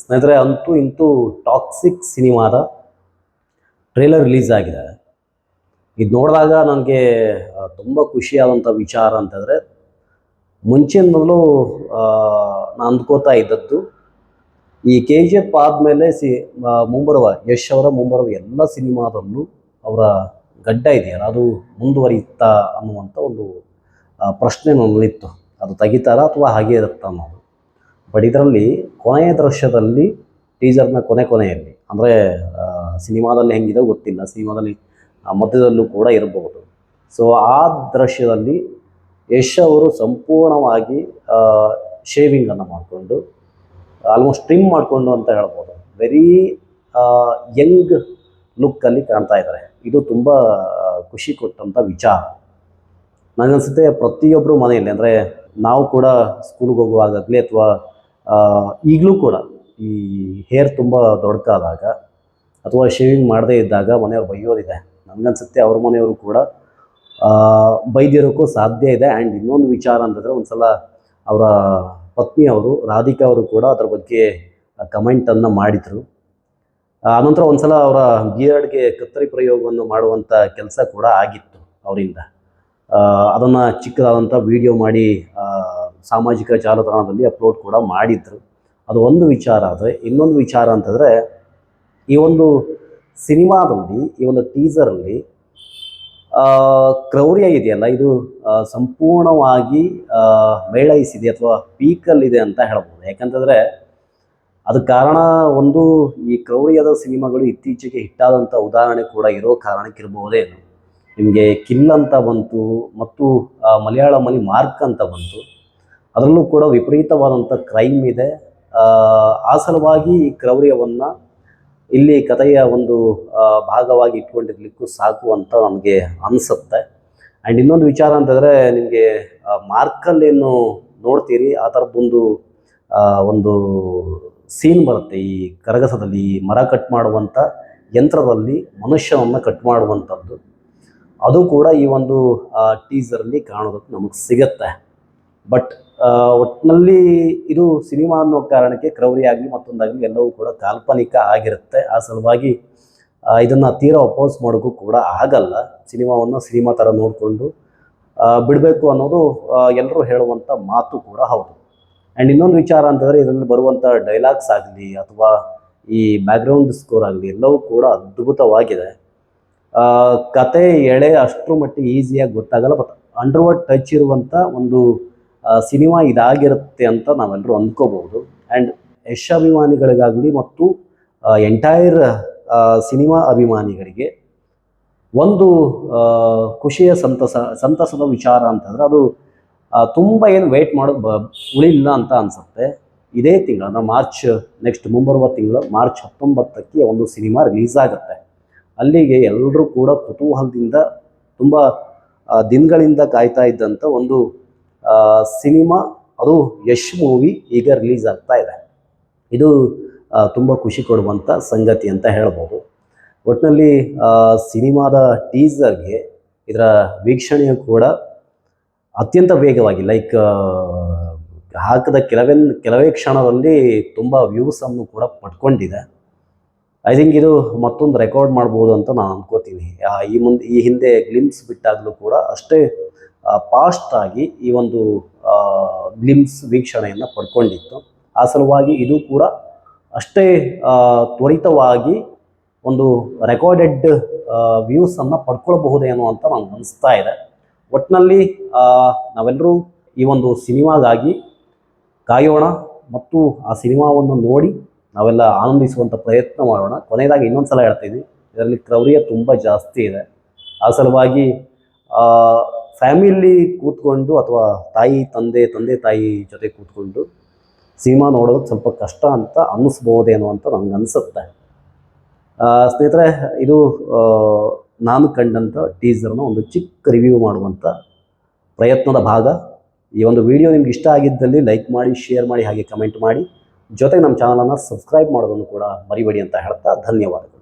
ಸ್ನೇಹಿತರೆ, ಅಂತೂ ಇಂತೂ ಟಾಕ್ಸಿಕ್ ಸಿನಿಮಾದ ಟ್ರೇಲರ್ ರಿಲೀಸ್ ಆಗಿದೆ ಇದು ನೋಡಿದಾಗ ನನಗೆ ತುಂಬ ಖುಷಿಯಾದಂಥ ವಿಚಾರ ಅಂತಂದರೆ ಮೊದಲು ನಾನು ಅಂದ್ಕೋತಾ ಇದ್ದದ್ದು, ಈ ಕೆ ಜಿ ಎಫ್ ಆದಮೇಲೆ ಸಿ ಮುಂಬರುವ, ಯಶ್ ಅವರ ಮುಂಬರುವ ಎಲ್ಲ ಸಿನಿಮಾದಲ್ಲೂ ಅವರ ಗಡ್ಡ ಇದೆಯಲ್ಲ, ಅದು ಮುಂದುವರಿಯುತ್ತಾ ಅನ್ನುವಂಥ ಒಂದು ಪ್ರಶ್ನೆ ನನ್ನಲ್ಲಿತ್ತು ಅದು ತೆಗಿತಾರ ಅಥವಾ ಹಾಗೆ ಇರುತ್ತಾ ಅನ್ನೋದು. ಬಟ್ ಇದರಲ್ಲಿ ಕೊನೆಯ ದೃಶ್ಯದಲ್ಲಿ ಟೀಸರ್ನ ಕೊನೆ ಕೊನೆಯಲ್ಲಿ, ಅಂದರೆ ಸಿನಿಮಾದಲ್ಲಿ ಹೆಂಗಿದೆ ಗೊತ್ತಿಲ್ಲ. ಸಿನಿಮಾದಲ್ಲಿ ಮಧ್ಯದಲ್ಲೂ ಕೂಡ ಇರಬಹುದು. ಸೊ ಆ ದೃಶ್ಯದಲ್ಲಿ ಯಶ್ ಅವರು ಸಂಪೂರ್ಣವಾಗಿ ಶೇವಿಂಗನ್ನು ಮಾಡಿಕೊಂಡು ಆಲ್ಮೋಸ್ಟ್ ಟ್ರಿಮ್ ಮಾಡಿಕೊಂಡು ಅಂತ ಹೇಳ್ಬೋದು. ವೆರಿ ಯಂಗ್ ಲುಕ್ಕಲ್ಲಿ ಕಾಣ್ತಾ ಇದ್ದಾರೆ. ಇದು ತುಂಬ ಖುಷಿ ಕೊಟ್ಟಂಥ ವಿಚಾರ. ನನಗನ್ಸುತ್ತೆ ಪ್ರತಿಯೊಬ್ಬರು ಮನೆಯಲ್ಲಿ, ಅಂದರೆ, ನಾವು ಕೂಡ ಸ್ಕೂಲ್ಗೆ ಹೋಗುವಾಗಲಿ ಅಥವಾ ಈಗಲೂ ಕೂಡ ಈ ಹೇರ್ ತುಂಬ ದೊಡ್ಡದಾದಾಗ ಅಥವಾ ಶೇವಿಂಗ್ ಮಾಡದೇ ಇದ್ದಾಗ ಮನೆಯವ್ರು ಬೈಯೋರಿದೆ. ನನಗನ್ಸುತ್ತೆ ಅವ್ರ ಮನೆಯವರು ಕೂಡ ಬೈದಿರೋಕ್ಕೂ ಸಾಧ್ಯ ಇದೆ. ಆ್ಯಂಡ್ ಇನ್ನೊಂದು ವಿಚಾರ ಅಂತಂದರೆ ಒಂದು ಸಲ ಅವರ ಪತ್ನಿಯವರು ರಾಧಿಕಾ ಅವರು ಕೂಡ ಅದ್ರ ಬಗ್ಗೆ ಕಮೆಂಟನ್ನು ಮಾಡಿದರು. ಆನಂತರ ಒಂದು ಸಲ ಅವರ ಬಿಯರ್ಡ್ಗೆ ಕತ್ತರಿ ಪ್ರಯೋಗವನ್ನು ಮಾಡುವಂಥ ಕೆಲಸ ಕೂಡ ಆಗಿತ್ತು ಅವರಿಂದ. ಅದನ್ನು ಚಿಕ್ಕದಾದಂಥ ವಿಡಿಯೋ ಮಾಡಿ ಸಾಮಾಜಿಕ ಜಾಲತಾಣದಲ್ಲಿ ಅಪ್ಲೋಡ್ ಕೂಡ ಮಾಡಿದ್ರು. ಅದು ಒಂದು ವಿಚಾರ ಆದರೆ, ಇನ್ನೊಂದು ವಿಚಾರ ಅಂತಂದರೆ, ಈ ಒಂದು ಸಿನಿಮಾದಲ್ಲಿ, ಈ ಒಂದು ಟೀಸರಲ್ಲಿ ಕ್ರೌರ್ಯ ಇದೆಯಲ್ಲ, ಇದು ಸಂಪೂರ್ಣವಾಗಿ ಮೇಳೈಸಿದೆ ಅಥವಾ ಪೀಕಲ್ಲಿದೆ ಅಂತ ಹೇಳ್ಬೋದು. ಯಾಕಂತಂದರೆ, ಅದು ಕಾರಣ ಒಂದು, ಈ ಕ್ರೌರ್ಯದ ಸಿನಿಮಾಗಳು ಇತ್ತೀಚೆಗೆ ಹಿಟ್ಟಾದಂಥ ಉದಾಹರಣೆ ಕೂಡ ಇರೋ ಕಾರಣಕ್ಕಿರ್ಬೋದೇನು ನಿಮಗೆ ಕಿಲ್ ಅಂತ ಬಂತು, ಮತ್ತು ಮಲಯಾಳಂ ಮಲಯಾಳಮಲ್ಲಿ ಮಾರ್ಕ್ ಅಂತ ಬಂತು. ಅದರಲ್ಲೂ ಕೂಡ ವಿಪರೀತವಾದಂಥ ಕ್ರೈಮ್ ಇದೆ. ಆ, ಸಲುವಾಗಿ ಈ ಕ್ರೌರ್ಯವನ್ನು ಇಲ್ಲಿ ಕಥೆಯ ಒಂದು ಭಾಗವಾಗಿ ಇಟ್ಕೊಂಡಿರ್ಲಿಕ್ಕೂ ಸಾಕು ಅಂತ ನನಗೆ ಅನಿಸುತ್ತೆ. ಆ್ಯಂಡ್ ಇನ್ನೊಂದು ವಿಚಾರ ಅಂತಂದರೆ ನಿಮಗೆ ಮಾರ್ಕಲ್ಲೇನು ನೋಡ್ತೀರಿ ಆ ಥರದ್ದೊಂದು ಒಂದು ಸೀನ್ ಬರುತ್ತೆ. ಈ ಕರಗಸದಲ್ಲಿ ಈ ಮರ ಕಟ್ ಮಾಡುವಂಥ ಯಂತ್ರದಲ್ಲಿ ಮನುಷ್ಯನನ್ನು ಕಟ್ ಮಾಡುವಂಥದ್ದು ಅದು ಕೂಡ ಈ ಒಂದು ಟೀಸರಲ್ಲಿ ಕಾಣೋದಕ್ಕೆ ನಮಗೆ ಸಿಗತ್ತೆ. ಬಟ್ ಒಟ್ಟಿನಲ್ಲಿ ಇದು ಸಿನಿಮಾ ಅನ್ನೋ ಕಾರಣಕ್ಕೆ ಕ್ರೌರಿ ಆಗಲಿ ಮತ್ತೊಂದಾಗಲಿ ಎಲ್ಲವೂ ಕೂಡ ಕಾಲ್ಪನಿಕ ಆಗಿರುತ್ತೆ. ಆ ಸಲುವಾಗಿ ಇದನ್ನು ತೀರಾ ಅಪೋಸ್ ಮಾಡೋಕ್ಕೂ ಕೂಡ ಆಗಲ್ಲ. ಸಿನಿಮಾವನ್ನು ಸಿನಿಮಾ ಥರ ನೋಡಿಕೊಂಡು ಬಿಡಬೇಕು ಅನ್ನೋದು ಎಲ್ಲರೂ ಹೇಳುವಂಥ ಮಾತು ಕೂಡ ಹೌದು. ಆ್ಯಂಡ್ ಇನ್ನೊಂದು ವಿಚಾರ ಅಂತಂದರೆ, ಇದರಲ್ಲಿ ಬರುವಂಥ ಡೈಲಾಗ್ಸ್ ಆಗಲಿ ಅಥವಾ ಈ ಬ್ಯಾಕ್ಗ್ರೌಂಡ್ ಸ್ಕೋರ್ ಆಗಲಿ ಎಲ್ಲವೂ ಕೂಡ ಅದ್ಭುತವಾಗಿದೆ. ಕತೆ ಎಳೆ ಅಷ್ಟರ ಮಟ್ಟಿಗೆ ಈಸಿಯಾಗಿ ಗೊತ್ತಾಗಲ್ಲ ಬಟ್ ಅಂಡರ್ವರ್ಡ್ ಟಚ್ ಇರುವಂಥ ಒಂದು ಸಿನಿಮಾ ಇದಾಗಿರುತ್ತೆ ಅಂತ ನಾವೆಲ್ಲರೂ ಅಂದ್ಕೋಬಹುದು ಆ್ಯಂಡ್ ಯಶ್ ಅಭಿಮಾನಿಗಳಿಗಾಗಲಿ ಮತ್ತು ಎಂಟೈರ್ ಸಿನಿಮಾ ಅಭಿಮಾನಿಗಳಿಗೆ ಒಂದು ಖುಷಿಯ ಸಂತಸ, ಸಂತಸದ ವಿಚಾರ ಅಂತಂದರೆ ಅದು ತುಂಬ ಏನು ವೆಯ್ಟ್ ಮಾಡೋ ಬ, ಉಳಿಲ್ಲ ಅಂತ ಅನಿಸುತ್ತೆ. ಇದೇ ತಿಂಗಳ ಮಾರ್ಚ್ ನೆಕ್ಸ್ಟ್ ಮುಂಬರುವ ತಿಂಗಳು ಮಾರ್ಚ್ ಹತ್ತೊಂಬತ್ತಕ್ಕೆ ಒಂದು ಸಿನಿಮಾ ರಿಲೀಸ್ ಆಗುತ್ತೆ. ಅಲ್ಲಿಗೆ ಎಲ್ಲರೂ ಕೂಡ ಕುತೂಹಲದಿಂದ ತುಂಬ ದಿನಗಳಿಂದ ಕಾಯ್ತಾ ಇದ್ದಂಥ ಒಂದು ಸಿನಿಮಾ, ಅದು ಯಶ್ ಮೂವಿ ಈಗ ರಿಲೀಸ್ ಆಗ್ತಾ ಇದೆ. ಇದು ತುಂಬ ಖುಷಿ ಕೊಡುವಂಥ ಸಂಗತಿ ಅಂತ ಹೇಳ್ಬೋದು. ಒಟ್ಟಿನಲ್ಲಿ ಸಿನಿಮಾದ ಟೀಸರ್ಗೆ ಇದರ ವೀಕ್ಷಣೆಯು ಕೂಡ ಅತ್ಯಂತ ವೇಗವಾಗಿ, ಲೈಕ್ ಹಾಕಿದ ಕೆಲವೇ ಕೆಲವೇ ಕ್ಷಣದಲ್ಲಿ ತುಂಬ ವ್ಯೂಸನ್ನು ಕೂಡ ಪಡ್ಕೊಂಡಿದೆ. ಐ ಥಿಂಕ್ ಇದು ಮತ್ತೊಂದು ರೆಕಾರ್ಡ್ ಮಾಡ್ಬೋದು ಅಂತ ನಾನು ಅನ್ಕೋತೀನಿ. ಈ ಮುಂದೆ, ಈ ಹಿಂದೆ ಗ್ಲಿಮ್ಸ್ ಬಿಟ್ಟಾಗಲೂ ಕೂಡ ಅಷ್ಟೇ ಫಾಸ್ಟ್ ಆಗಿ ಈ ಒಂದು ಗ್ಲಿಮ್ಸ್ ವೀಕ್ಷಣೆಯನ್ನು ಪಡ್ಕೊಂಡಿತ್ತು. ಆ ಸಲುವಾಗಿ ಇದು ಕೂಡ ಅಷ್ಟೇ ತ್ವರಿತವಾಗಿ ಒಂದು ರೆಕಾರ್ಡೆಡ್ ವ್ಯೂಸನ್ನು ಪಡ್ಕೊಳ್ಬಹುದೇನೋ ಅಂತ ನಾನು ಅನಿಸ್ತಾ ಇದೆ. ಒಟ್ಟಿನಲ್ಲಿ ನಾವೆಲ್ಲರೂ ಈ ಒಂದು ಸಿನಿಮಾಗಾಗಿ ಕಾಯೋಣ ಮತ್ತು ಆ ಸಿನಿಮಾವನ್ನು ನೋಡಿ ನಾವೆಲ್ಲ ಆನಂದಿಸುವಂಥ ಪ್ರಯತ್ನ ಮಾಡೋಣ. ಕೊನೆಯದಾಗಿ ಇನ್ನೊಂದು ಸಲ ಹೇಳ್ತೀನಿ ಇದರಲ್ಲಿ ಕ್ರೌರ್ಯ ತುಂಬ ಜಾಸ್ತಿ ಇದೆ. ಆ ಸಲುವಾಗಿ ಫ್ಯಾಮಿಲಿ ಕೂತ್ಕೊಂಡು ಅಥವಾ ತಾಯಿ, ತಂದೆ ತಂದೆ, ತಾಯಿ ಜೊತೆ ಕೂತ್ಕೊಂಡು ಸಿನಿಮಾ ನೋಡೋದು ಸ್ವಲ್ಪ ಕಷ್ಟ ಅಂತ ಅನ್ನಿಸ್ಬೋದೇನೋ ಅಂತ ನನಗೆ ಅನಿಸುತ್ತೆ. ಸ್ನೇಹಿತರೆ, ಇದು ನಾನು ಕಂಡಂಥ ಟೀಸರ್ನ ಒಂದು ಚಿಕ್ಕ ರಿವ್ಯೂ ಮಾಡುವಂಥ ಪ್ರಯತ್ನದ ಭಾಗ. ಈ ಒಂದು ವಿಡಿಯೋ ನಿಮ್ಗೆ ಇಷ್ಟ ಆಗಿದ್ದಲ್ಲಿ ಲೈಕ್ ಮಾಡಿ, ಶೇರ್ ಮಾಡಿ, ಹಾಗೆ ಕಮೆಂಟ್ ಮಾಡಿ. ಜೊತೆಗೆ ನಮ್ಮ ಚಾನಲನ್ನು ಸಬ್ಸ್ಕ್ರೈಬ್ ಮಾಡೋದನ್ನು ಕೂಡ ಮರಿಬೇಡಿ ಅಂತ ಹೇಳ್ತಾ ಧನ್ಯವಾದಗಳು.